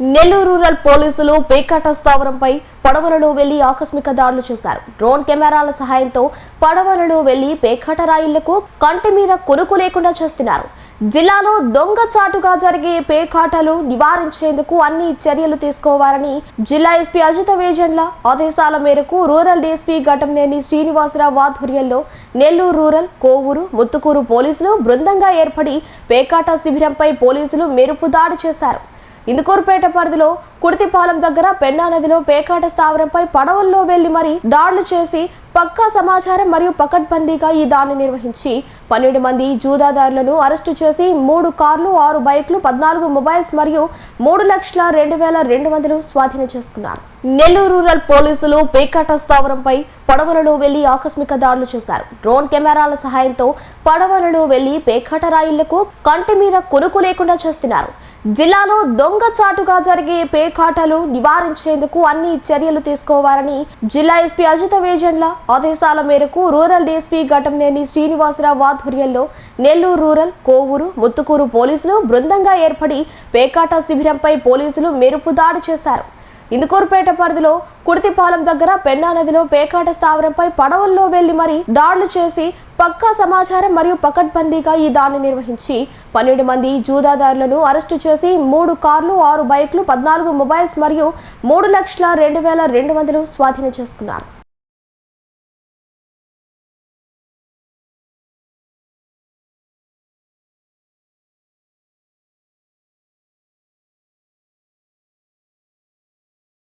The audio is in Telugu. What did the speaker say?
నెల్లూరు రూరల్ పోలీసులు పేకాట స్థావరంపై పడవలలో వెళ్ళి ఆకస్మిక దాడులు చేశారు. డ్రోన్ కెమెరాల సహాయంతో పడవలలో వెళ్ళి పేకాట రాయిళ్ళకు కంటి మీద కొనుకు లేకుండా చేస్తున్నారు. జిల్లాలో దొంగచాటుగా జరిగే పేకాటలు నివారించేందుకు అన్ని చర్యలు తీసుకోవాలని జిల్లా ఎస్పీ అజిత వేజన్ల ఆదేశాల మేరకు రూరల్ డీఎస్పీ ఘటంనేని శ్రీనివాసరావు ఆధ్వర్యంలో నెల్లూరు రూరల్ కోవూరు ముత్తుకూరు పోలీసులు బృందంగా ఏర్పడి పేకాట శిబిరంపై పోలీసులు మెరుపు దాడి చేశారు. ఇందుకూరుపేట పరిధిలో కుర్తిపాలెం దగ్గర పెన్నా నదిలో పేకాట స్థావరంపై పడవల్లో వెళ్ళి మరీ దాడులు చేసి పక్కా సమాచారం మరియు పకడ్బందీగా ఈ దాడిని నిర్వహించి పన్నెండు మంది జూదాదారులను అరెస్టు చేసి మూడు కార్లు ఆరు బైక్లు పద్నాలుగు మొబైల్స్ మరియు మూడు లక్షల రెండు వేల రెండు వందలు స్వాధీనం చేసుకున్నారు. నెల్లూరు రూరల్ పోలీసులు పేకాట స్థావరంపై పడవలలో వెళ్ళి ఆకస్మిక దాడులు చేశారు. డ్రోన్ కెమెరాల సహాయంతో పడవలలో వెళ్ళి పేకాట రాయిళ్ళకు కంటి మీద కొనుకు లేకుండా చేస్తున్నారు. జిల్లాలో దొంగచాటుగా జరిగే పేకాటలు నివారించేందుకు అన్ని చర్యలు తీసుకోవాలని జిల్లా ఎస్పీ అజిత వేజన్ల ఆదేశాల మేరకు రూరల్ డీఎస్పీ ఘటంనేని శ్రీనివాసరావు ఆధ్వర్యంలో నెల్లూరు రూరల్ కోవూరు ముత్తుకూరు పోలీసులు బృందంగా ఏర్పడి పేకాట శిబిరంపై పోలీసులు మెరుపు దాడి చేశారు. ఇందుకూరుపేట పరిధిలో కుర్తిపాలెం దగ్గర పెన్నా నదిలో పేకాట స్థావరంపై పడవల్లో వెళ్ళి మరీ దాడులు చేసి పక్కా సమాచారం మరియు పకడ్బందీగా ఈ దాడిని నిర్వహించి పన్నెండు మంది జూదాదారులను అరెస్టు చేసి మూడు కార్లు ఆరు బైక్లు పద్నాలుగు మొబైల్స్ మరియు మూడు లక్షల రెండు వేల రెండు వందలు స్వాధీనం చేసుకున్నారు.